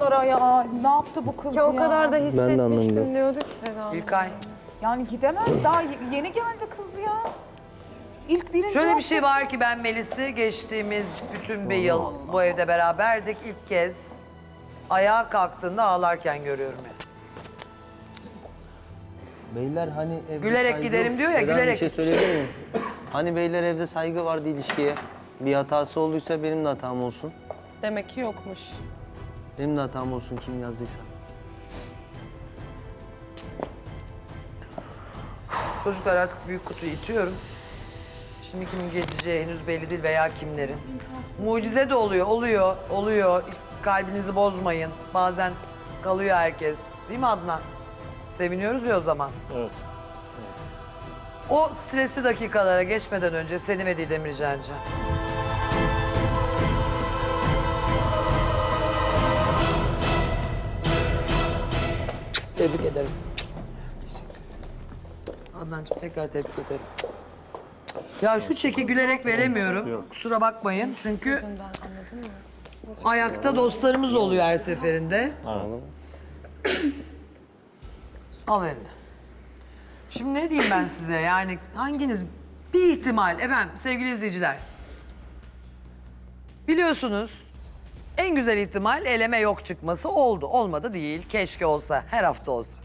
onlara ya. Ne yaptı bu kız ya? o kadar da Ben de anlamadım. hissetmiştim diyordu ki Seda. İlkay. Yani gidemez daha y- yeni geldi kız ya. İlk birinci Şöyle bir şey haftası. var ki ben Melis'i geçtiğimiz bütün bir yıl bu evde beraberdik. İlk kez ayağa kalktığında ağlarken görüyorum ya. Beyler hani evde Gülerek saygı- giderim diyor ya, Eren, gülerek Bir şey söyleyebilir miyim? Hani beyler evde saygı vardı ilişkiye. Bir hatası olduysa benim de hatam olsun. Demek ki yokmuş. Benim de hatam olsun kim yazdıysa. Çocuklar artık büyük kutuyu itiyorum. Şimdi kimin geleceği henüz belli değil veya kimlerin. Mucize de oluyor, oluyor, oluyor. Kalbinizi bozmayın. Bazen kalıyor herkes. Değil mi Adnan? Seviniyoruz ya o zaman. Evet. O stresli dakikalara geçmeden önce seni ve Didem'i rica edeceğim. Tebrik ederim. Adnancığım tekrar tebrik ederim. Ya şu çeki gülerek veremiyorum. Kusura bakmayın çünkü ayakta dostlarımız oluyor her seferinde. Al eline. Şimdi ne diyeyim ben size yani hanginiz bir ihtimal efendim sevgili izleyiciler. Biliyorsunuz en güzel ihtimal eleme yok çıkması oldu. Olmadı değil. Keşke olsa. Her hafta olsa.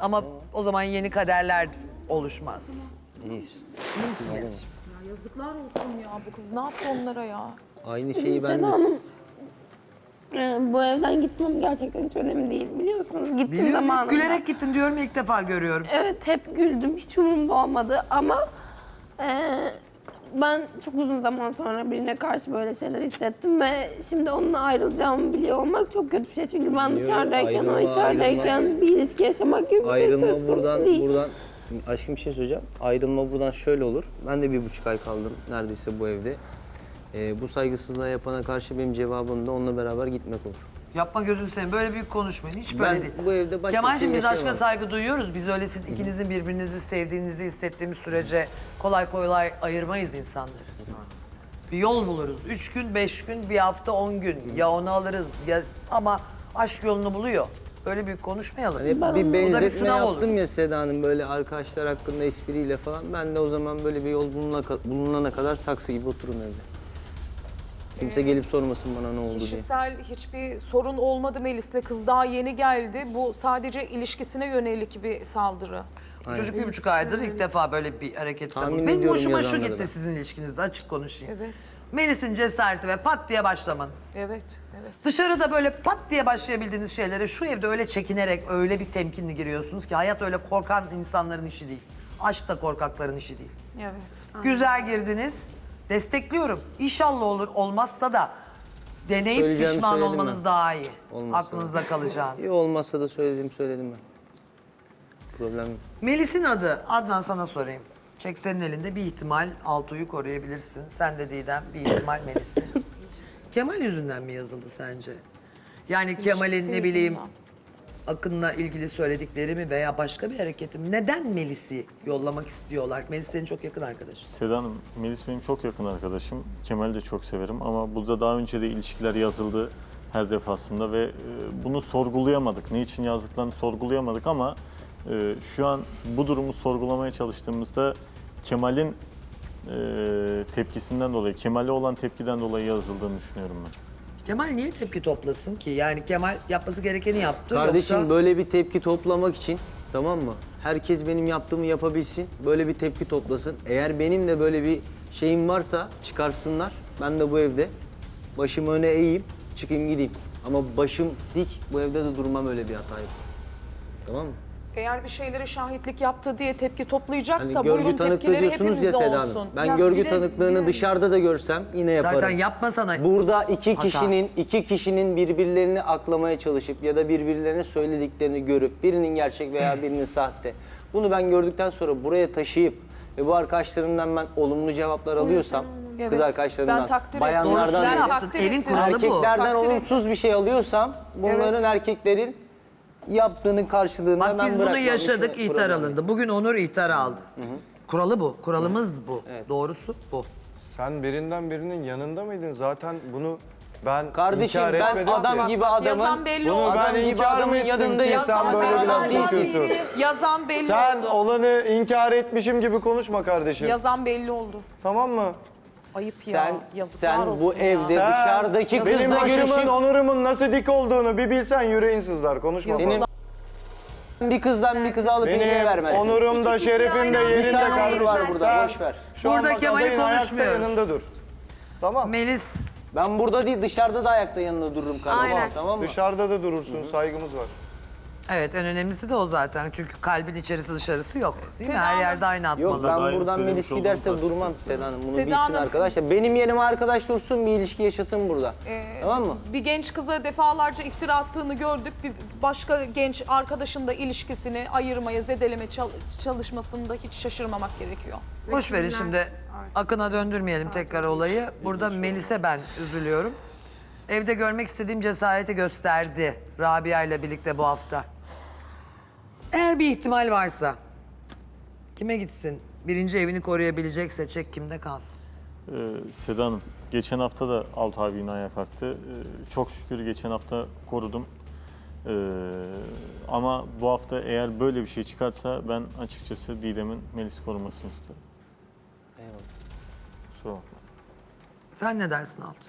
Ama o zaman yeni kaderler oluşmaz. İyiyiz. İyisiniz. Ya yazıklar olsun ya bu kız ne yaptı onlara ya? Aynı şeyi ben Seda de... Hanım, e, bu evden gitmem gerçekten hiç önemli değil biliyorsunuz. Gittiğim Biliyorum zamanında. gülerek gittin diyorum ilk defa görüyorum. Evet hep güldüm hiç umurumda olmadı ama e, ben çok uzun zaman sonra birine karşı böyle şeyler hissettim ve şimdi onunla ayrılacağımı biliyor olmak çok kötü bir şey. Çünkü ben dışarıdayken o ayrılma, içerideyken bir ilişki yaşamak gibi bir şey söz Ayrılma konusu buradan, değil. buradan... Aşkım bir şey söyleyeceğim. Ayrılma buradan şöyle olur. Ben de bir buçuk ay kaldım neredeyse bu evde. Ee, bu saygısızlığa yapana karşı benim cevabım da onunla beraber gitmek olur. Yapma gözünü seveyim böyle büyük konuşmayın. Hiç böyle Ben değil. bu evde başka Kemal'cim bir şey biz aşka yaşayamam. saygı duyuyoruz. Biz öyle siz ikinizin birbirinizi sevdiğinizi hissettiğimiz sürece kolay kolay ayırmayız insanları. Bir yol buluruz. Üç gün, beş gün, bir hafta, on gün. Ya onu alırız ya ama aşk yolunu buluyor. Böyle büyük konuşmayalım. Hani hep Ben- bir Bu da bir benzetme sınav olur. yaptım ya Seda'nın böyle arkadaşlar hakkında espriyle falan. Ben de o zaman böyle bir yol bulunana, bulunana kadar saksı gibi otururum evde. Kimse gelip sormasın bana ne oldu diye. Kişisel hiçbir sorun olmadı Melis'le kız daha yeni geldi. Bu sadece ilişkisine yönelik bir saldırı. Çocuk bir buçuk aydır ilk defa böyle bir harekette Tahmin bulundu. Benim ediyorum hoşuma şu yazanları gitti da. sizin ilişkinizde açık konuşayım. Evet, Melis'in cesareti ve pat diye başlamanız. evet, evet. Dışarıda böyle pat diye başlayabildiğiniz şeylere şu evde öyle çekinerek öyle bir temkinli giriyorsunuz ki hayat öyle korkan insanların işi değil. Aşk da korkakların işi değil. Evet. Güzel girdiniz. Destekliyorum. İnşallah olur. Olmazsa da deneyip Söyleyeceğimi pişman söyledim olmanız ben. daha iyi. Olmazsa Aklınızda kalacağını. İyi olmazsa da söylediğim söyledim ben. Problem yok. Melis'in adı. Adnan sana sorayım. Çek senin elinde bir ihtimal Altuğ'u koruyabilirsin. Sen de Didem bir ihtimal Melis'i. Kemal yüzünden mi yazıldı sence? Yani Kemal'in ne bileyim Akın'la ilgili söyledikleri mi veya başka bir hareketi mi? Neden Melis'i yollamak istiyorlar? Melis senin çok yakın arkadaşın. Seda Hanım, Melis benim çok yakın arkadaşım. Kemal'i de çok severim ama burada daha önce de ilişkiler yazıldı her defasında ve e, bunu sorgulayamadık. Ne için yazdıklarını sorgulayamadık ama e, şu an bu durumu sorgulamaya çalıştığımızda Kemal'in e, tepkisinden dolayı, Kemal'e olan tepkiden dolayı yazıldığını düşünüyorum ben. Kemal niye tepki toplasın ki? Yani Kemal yapması gerekeni yaptı. Kardeşim yoksa... böyle bir tepki toplamak için tamam mı? Herkes benim yaptığımı yapabilsin. Böyle bir tepki toplasın. Eğer benim de böyle bir şeyim varsa çıkarsınlar. Ben de bu evde başımı öne eğeyim, çıkayım gideyim. Ama başım dik bu evde de durmam öyle bir hatayı. Tamam mı? Eğer bir şeylere şahitlik yaptı diye tepki toplayacaksa Hani buyurun görgü tanıklığı tepkileri diyorsunuz ya hepimizde Seda olsun. Hanım. Ben Ya görgü bir de- tanıklığını dışarıda da görsem yine yaparım. Zaten yapmasana. Burada iki Hata. kişinin iki kişinin birbirlerini aklamaya çalışıp ya da birbirlerine söylediklerini görüp birinin gerçek veya birinin sahte. Bunu ben gördükten sonra buraya taşıyıp ve bu arkadaşlarımdan ben olumlu cevaplar alıyorsam Evet, kız arkadaşlarımdan, takdir bayanlardan Doğrusunu Ben değil, yaptın. takdir Evin ettim. kuralı bu. erkeklerden Takdir olumsuz bir şey alıyorsam bunların Evet. erkeklerin yaptığının karşılığında Bak ben biz bunu yaşadık, Hiç ihtar alındı. Bugün Onur ihtar aldı. Kuralı bu, kuralımız bu. Evet. Doğrusu bu. Sen birinden birinin yanında mıydın? Zaten bunu Ben Kardeşim inkar ben etmedim adam ki. gibi adamın Yazan belli Bunu oldu. ben Adam gibi inkar adamın mı ettim yanındayım. ki sen Yazan böyle bir belli laf oldu. sokuyorsun? Yazan belli Sen oldu. olanı inkar etmişim gibi konuşma kardeşim. Yazan belli oldu. Tamam mı? Ayıp ya. sen Yazıklar sen bu olsun ya. evde Sen dışarıdaki benim kızla başımın, görüşüp onurumun nasıl dik olduğunu bir bilsen yüreğin sızlar. Konuşma. senin bir kızdan bir kız alıp niye Benim vermezsin? onurum da İki kişi şerefim de aynı anda bir yerinde tane onur kardeşim. var burada Sen boş ver. Şu an Burada bak Kemal'i adayın ayakta konuşmuyoruz. yanında dur. Tamam. Melis Ben burada değil dışarıda da ayakta yanında dururum kardeşim Aynen. tamam mı? Dışarıda da durursun. Saygımız var. Evet en önemlisi de o zaten. Çünkü kalbin içerisi dışarısı yok. Değil mi? Seda Her Hanım- yerde aynı Yok atmalı. ben buradan söylemiş Melis olduğum giderse tasdik durmam. Seda Hanım. Bunu Seda bilsin Hanım- arkadaşlar. Benim yerime arkadaş dursun bir ilişki yaşasın burada. Ee, tamam mı? Bir genç kıza defalarca iftira attığını gördük. Bir başka genç arkadaşın da ilişkisini ayırmaya, zedeleme çal- çalışmasında hiç şaşırmamak gerekiyor. Boş verin şimdi. Akına döndürmeyelim tekrar olayı. Burada Melis'e ben üzülüyorum. Evde görmek istediğim cesareti gösterdi Rabia ile birlikte bu hafta. Eğer bir ihtimal varsa kime gitsin? Birinci evini koruyabilecekse çek kimde kalsın. Ee, Seda Hanım, geçen hafta da Alt abi yine ayağa kalktı. Ee, çok şükür geçen hafta korudum. Ee, ama bu hafta eğer böyle bir şey çıkarsa ben açıkçası Didem'in Melis'i korumasını isterim. Eyvallah. Kusura bakma. Sen ne dersin Altun?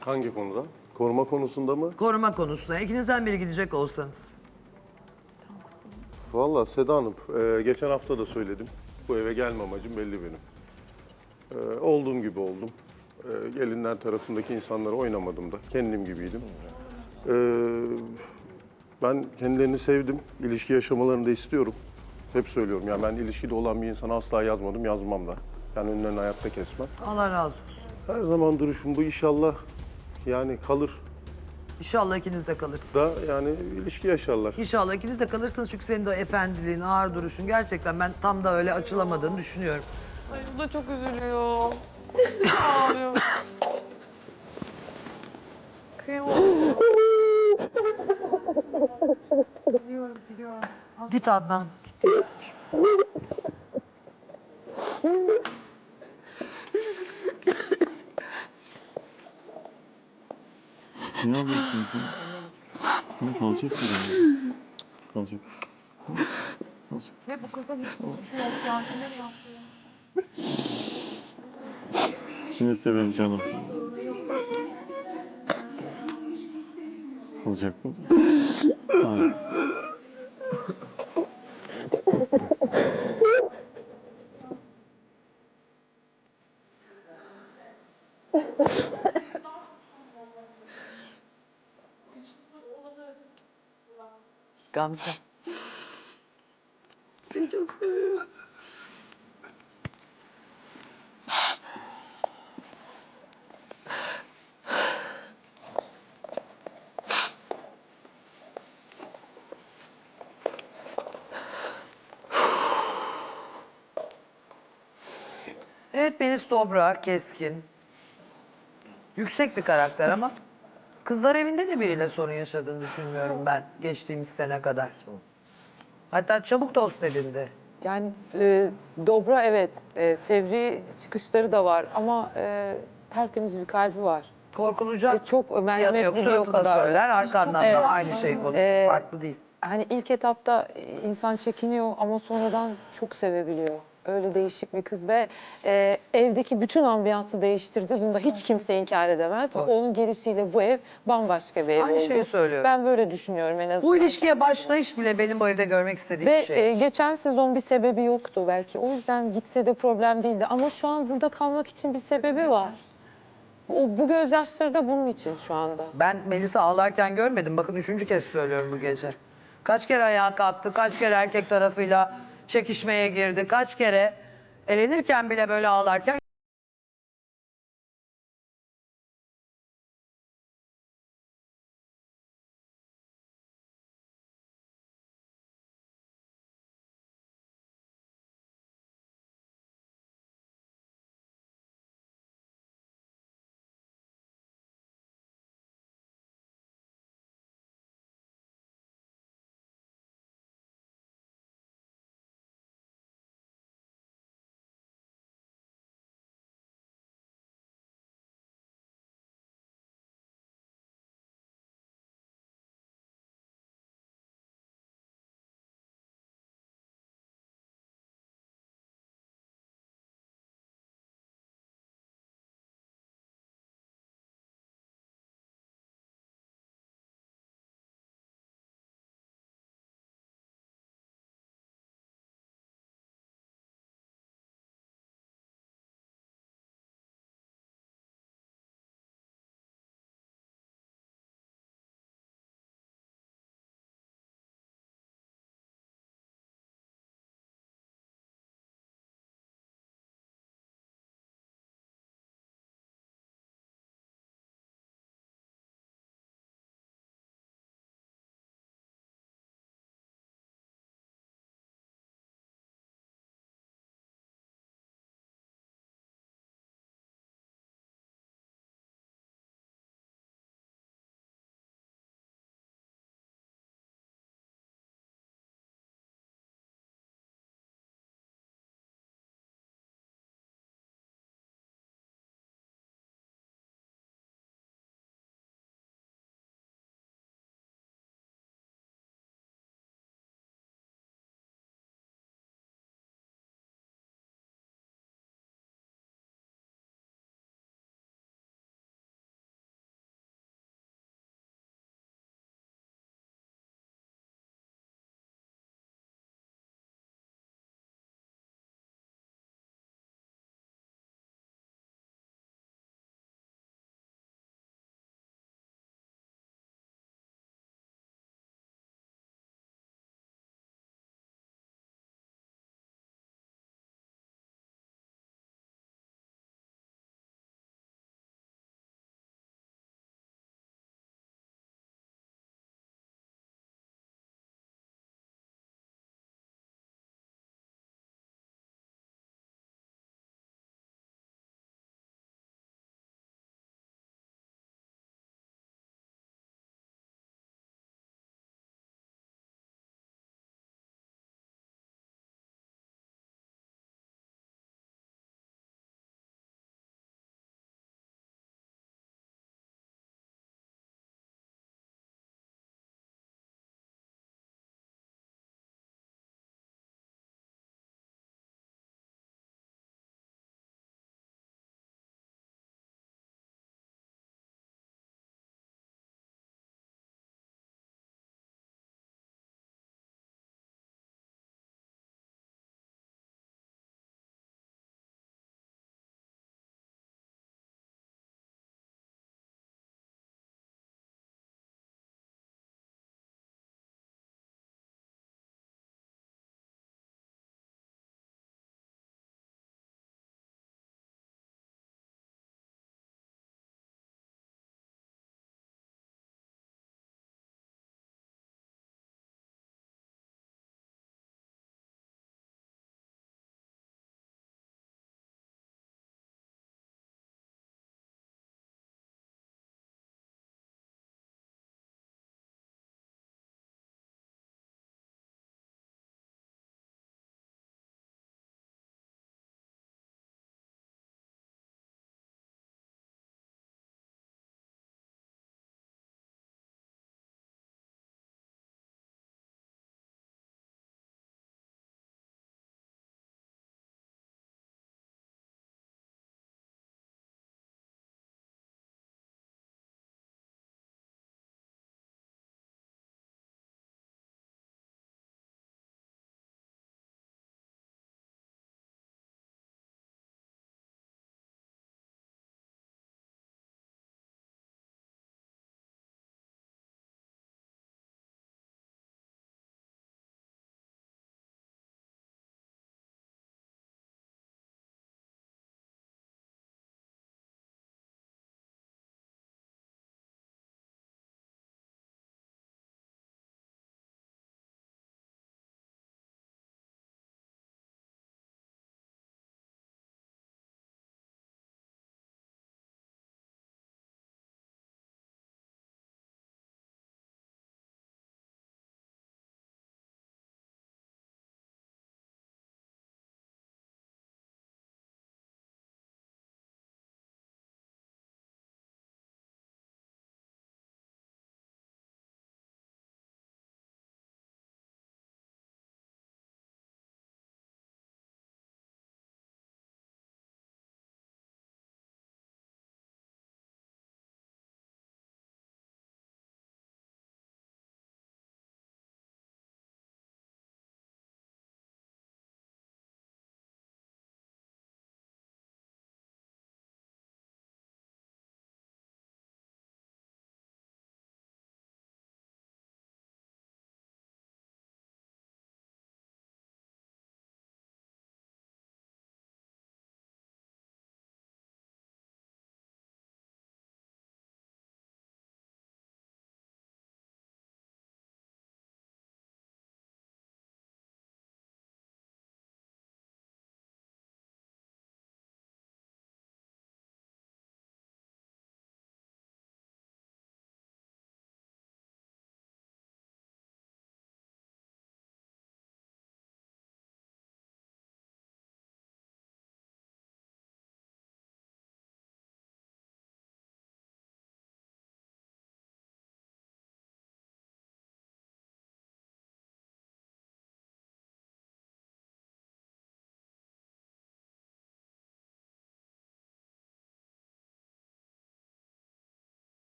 Hangi konuda? Koruma konusunda mı? Koruma konusuna. İkinizden biri gidecek olsanız. Valla Seda Hanım, e, geçen hafta da söyledim. Bu eve gelme amacım belli benim. E, olduğum gibi oldum. E, gelinler tarafındaki insanlara oynamadım da. Kendim gibiydim. E, ben kendilerini sevdim. İlişki yaşamalarını da istiyorum. Hep söylüyorum. Yani ben ilişkide olan bir insana asla yazmadım, yazmam da. Yani önlerini hayatta kesmem. Allah razı olsun. Her zaman duruşum bu inşallah yani kalır İnşallah ikiniz de kalırsınız. da yani ilişki yaşarlar. İnşallah ikiniz de kalırsınız çünkü senin de o efendiliğin, ağır duruşun gerçekten ben tam da öyle açılamadığını düşünüyorum. Ay bu da çok üzülüyor. Ağlıyor. Kıyamam. Git Adnan. Ne yapıyorsun sen? Ne kalacak mı? Kalacak. Kalacak. Ve bu kızın hiç suçu yok ya. Ne yapıyor? Seni severim canım. Kalacak mı? Hayır. Gamze. Evet Melis dobra, keskin. Yüksek bir karakter ama kızlar evinde de biriyle sorun yaşadığını düşünmüyorum ben geçtiğimiz sene kadar. Hatta çabuk dost edindi. Yani e, dobra evet, e, fevri çıkışları da var ama e, tertemiz bir kalbi var. Korkulacak E, çok yanı merhametli yok. bir o Suratına kadar. söyler, arkandan Evet. da aynı şeyi konuşur. Ee, Farklı değil. Hani ilk etapta insan çekiniyor ama sonradan çok sevebiliyor. Öyle değişik bir kız ve e, evdeki bütün ambiyansı değiştirdi. Bunu da hiç kimse inkar edemez. Doğru. Onun gelişiyle bu ev bambaşka bir ev Aynı oldu. şeyi söylüyorum. Ben böyle düşünüyorum en azından. Bu ilişkiye başlayış bile benim bu evde görmek istediğim Ve bir şey. e, geçen sezon bir sebebi yoktu belki. O yüzden gitse de problem değildi. Ama şu an burada kalmak için bir sebebi var. O, bu gözyaşları da bunun için şu anda. Ben Melisa ağlarken görmedim. Bakın üçüncü kez söylüyorum bu gece. Kaç kere ayağa kalktı, kaç kere erkek tarafıyla çekişmeye girdi, kaç kere elenirken bile böyle ağlarken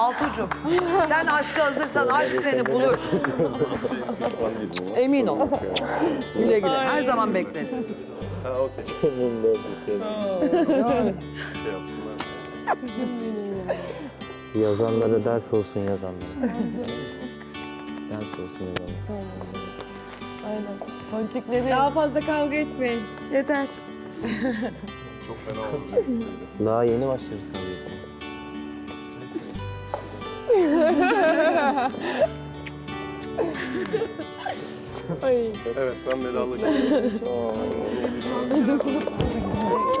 Altucuğum sen aşka hazırsan aşk seni bulur. Emin ol. Güle güle. Her zaman bekleriz. Yazanlara ders olsun yazanlara. ders olsun yazanlara. Ponçikleri Daha fazla kavga etmeyin. Yeter. Çok fena oldu. Daha yeni başlarız tabii. Evet ben vedalaşıyorum.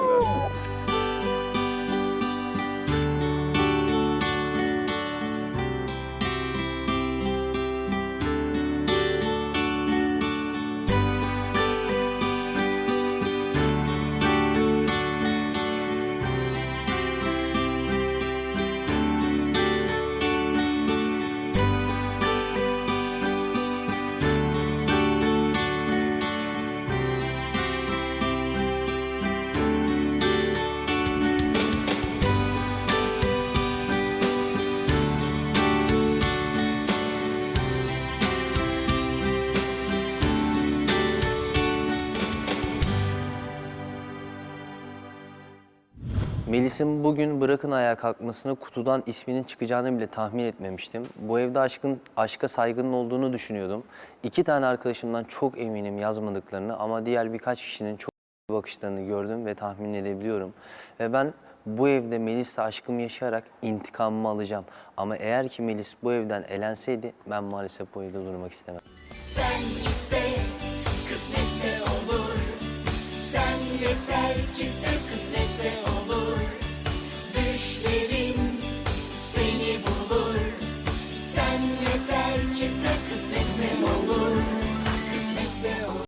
Melis'in bugün bırakın ayağa kalkmasını kutudan isminin çıkacağını bile tahmin etmemiştim. Bu evde aşkın aşka saygının olduğunu düşünüyordum. İki tane arkadaşımdan çok eminim yazmadıklarını ama diğer birkaç kişinin çok bakışlarını gördüm ve tahmin edebiliyorum. Ve ben bu evde Melis'le aşkımı yaşayarak intikamımı alacağım. Ama eğer ki Melis bu evden elenseydi ben maalesef bu evde durmak istemem. Sen iste, kısmetse olur. Sen yeter ki sen kısmetse olur.